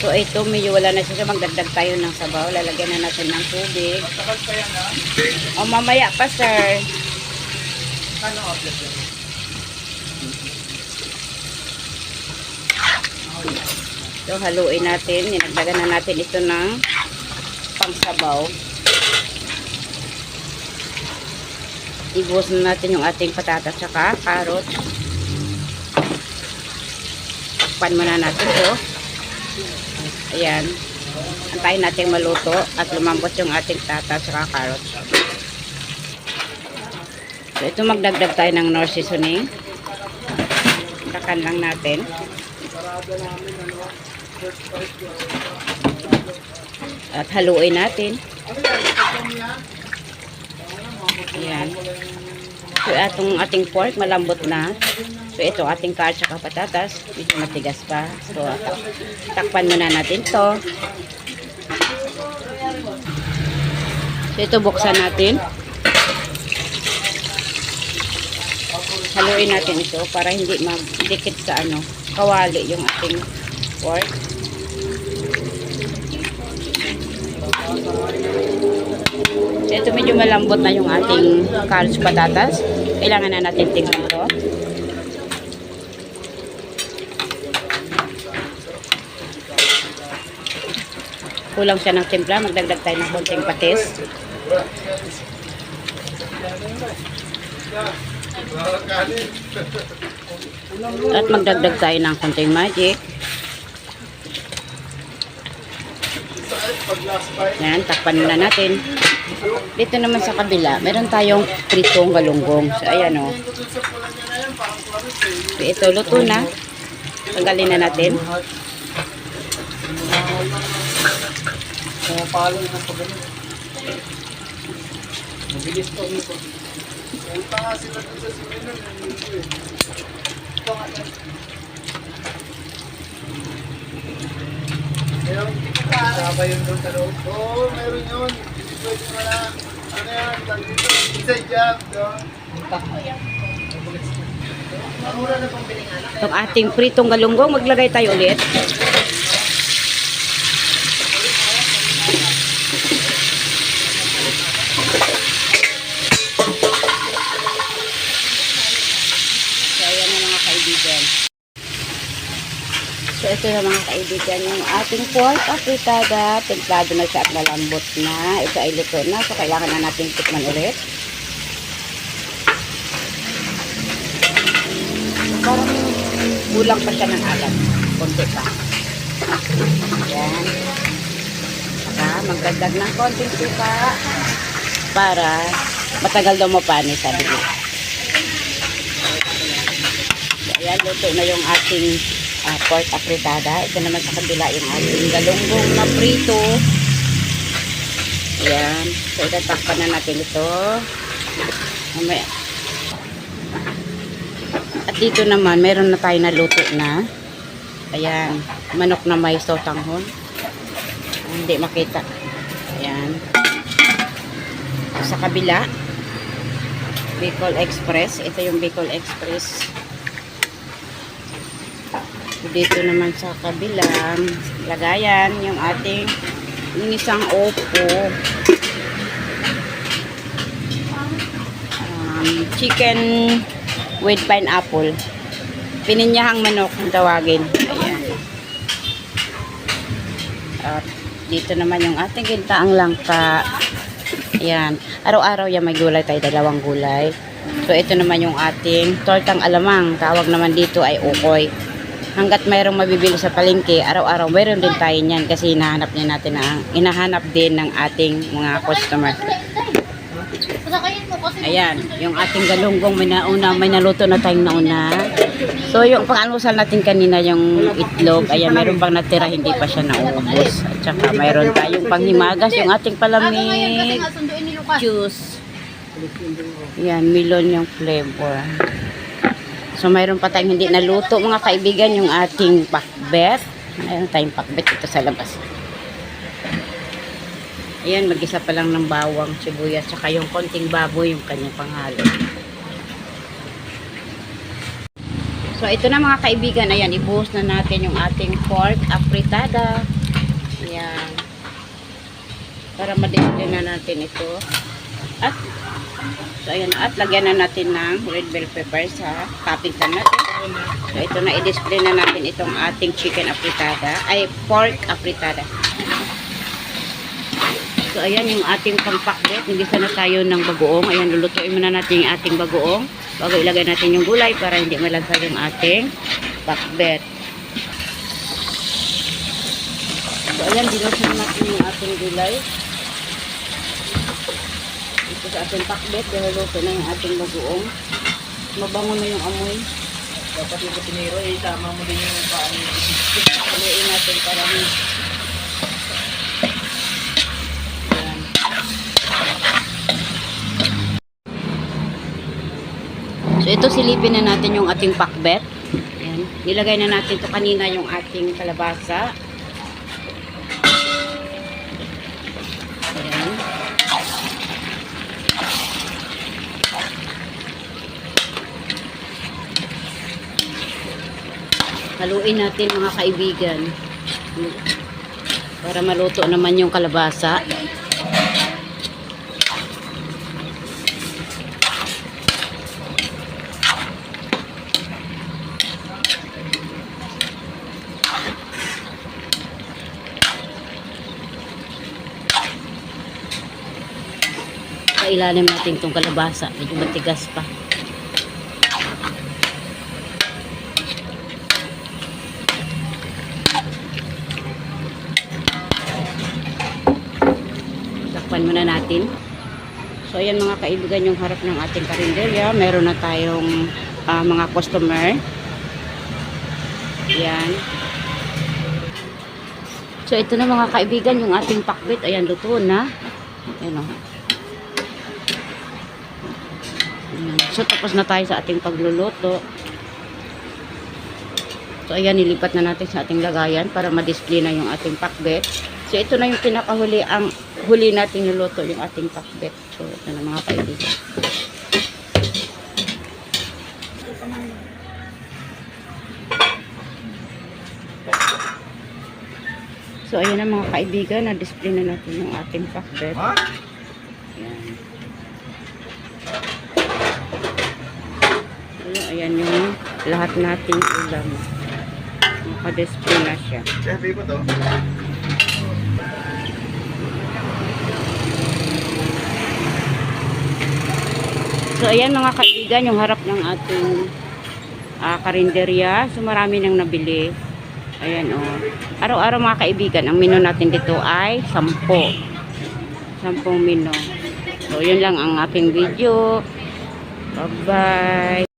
So ito, medyo wala na siya. Magdagdag tayo ng sabaw. Lalagyan na natin ng tubig. O mamaya pa, sir. So haluin natin. Ninagdagan na natin ito ng pangsabaw. Ibuhos na natin yung ating patatas saka carrot. Takpan muna natin to. Ayan. Antayin natin maluto at lumambot yung ating tatas saka carrot. So ito magdagdag tayo ng nor seasoning. Takan lang natin. At haluin natin. Ayan. So, itong ating pork, malambot na. So, ito ating carrot at patatas. Medyo matigas pa. So, tak- takpan muna natin to. So, ito buksan natin. Haluin natin ito para hindi magdikit sa ano, kawali yung ating pork. Ito medyo malambot na yung ating carrots patatas. Kailangan na natin tingnan to. Kulang siya ng timpla. Magdagdag tayo ng konting patis. At magdagdag tayo ng konting magic. Yan, takpan muna natin. Dito naman sa kabila, meron tayong pritong galunggong. So, ayan o. So, ito, luto na. Tanggalin na natin. Pumapalo ng pagano. Mabilis pa nito. Punta nga sila dun sa seminar. Ito nga. Meron Kasama yun doon sa loob. Oo, meron yun. Pwede mo na. Ano yan? Tag. Inside job. doon. Ang ating pritong galunggong, maglagay tayo ulit. So, ayan na mga kaibigan. So, ito na mga kaibigan, yung ating pork apritada. Templado na siya at malambot na. Ito ay luto na. So, kailangan na natin tikman ulit. Parang kulang pa siya ng alat. Konti pa. Ayan. Saka, magdagdag ng konting suka para matagal daw mapanis, sabi. So, ayan, luto na yung ating ah, pork apritada. Ito naman sa kabila yung ating galunggong na prito. Ayan. So, itatakpan na natin ito. Mamaya. At dito naman, meron na tayo na luto na. Ayan. Manok na may sotanghon. Hindi makita. Ayan. Sa kabila, Bicol Express. Ito yung Bicol Express. Dito naman sa kabilang lagayan yung ating yung isang opo. Um, chicken with pineapple. Pininyahang manok ang tawagin. Ayan. At dito naman yung ating gintaang langka. Ayan. Araw-araw yan may gulay tayo, dalawang gulay. So ito naman yung ating tortang alamang. Tawag naman dito ay ukoy. Hanggat mayroong mabibili sa palengke, araw-araw mayroon din tayo niyan kasi hinahanap niya natin na hinahanap din ng ating mga customer. Ayan, yung ating galunggong may nauna, may naluto na tayong nauna. So yung pang-almusal natin kanina yung itlog, ayan, mayroon bang natira, hindi pa siya naubos. At saka mayroon tayong panghimagas, yung ating palamig juice. Ayan, melon yung flavor. So mayroon pa tayong hindi naluto mga kaibigan, yung ating pakbet. Mayroon tayong pakbet dito sa labas. Ayan, mag-isa pa lang ng bawang, sibuyas, saka yung konting baboy yung kanyang panghalo. So, ito na mga kaibigan. Ayan, ibuhos na natin yung ating pork apritada. Ayan. Para ma-display na natin ito. At, so, ayan. At, lagyan na natin ng red bell pepper sa pan natin. So, ito na, i-display na natin itong ating chicken apritada. Ay, pork apritada. So, ayan yung ating pampakbet. Nagisa na tayo ng bagoong. Ayan, lulutuin muna natin yung ating bagoong. Bago ilagay natin yung gulay para hindi malagsa yung ating pakbet. So, ayan, dinusin natin yung ating gulay. Ito sa ating pakbet. Dahil luto na yung ating bagoong. Mabango na yung amoy. Dapat yung kutinero, eh, tama mo din yung paano. Haluin natin para Ayan. So ito silipin na natin yung ating pakbet. Ayan. Nilagay na natin to kanina yung ating kalabasa. Ayan. Haluin natin mga kaibigan. Para maluto naman yung kalabasa. Kailalim natin itong kalabasa. Medyo matigas pa. Takpan muna natin. So, ayan mga kaibigan yung harap ng ating karinderya. Meron na tayong ah, mga customer. Ayan. So, ito na mga kaibigan yung ating pakbit. Ayan, luto na. Ayan o. Ayan. So, tapos na tayo sa ating pagluluto. So, ayan, nilipat na natin sa ating lagayan para ma-display na yung ating pakbet. So, ito na yung pinakahuli, ang huli natin niluto yung ating pakbet. So, ito na mga kaibigan. So, ayan na mga kaibigan, na-display na natin yung ating pakbet. Ayan. Ayan, ayan yung lahat nating ulam. Naka-display na siya. Chef, iba to. So, ayan mga kaibigan, yung harap ng ating ah, karinderya. So, marami nang nabili. Ayan, oh. Araw-araw mga kaibigan, ang menu natin dito ay 10. 10 menu. So, yun lang ang aking video. Bye-bye.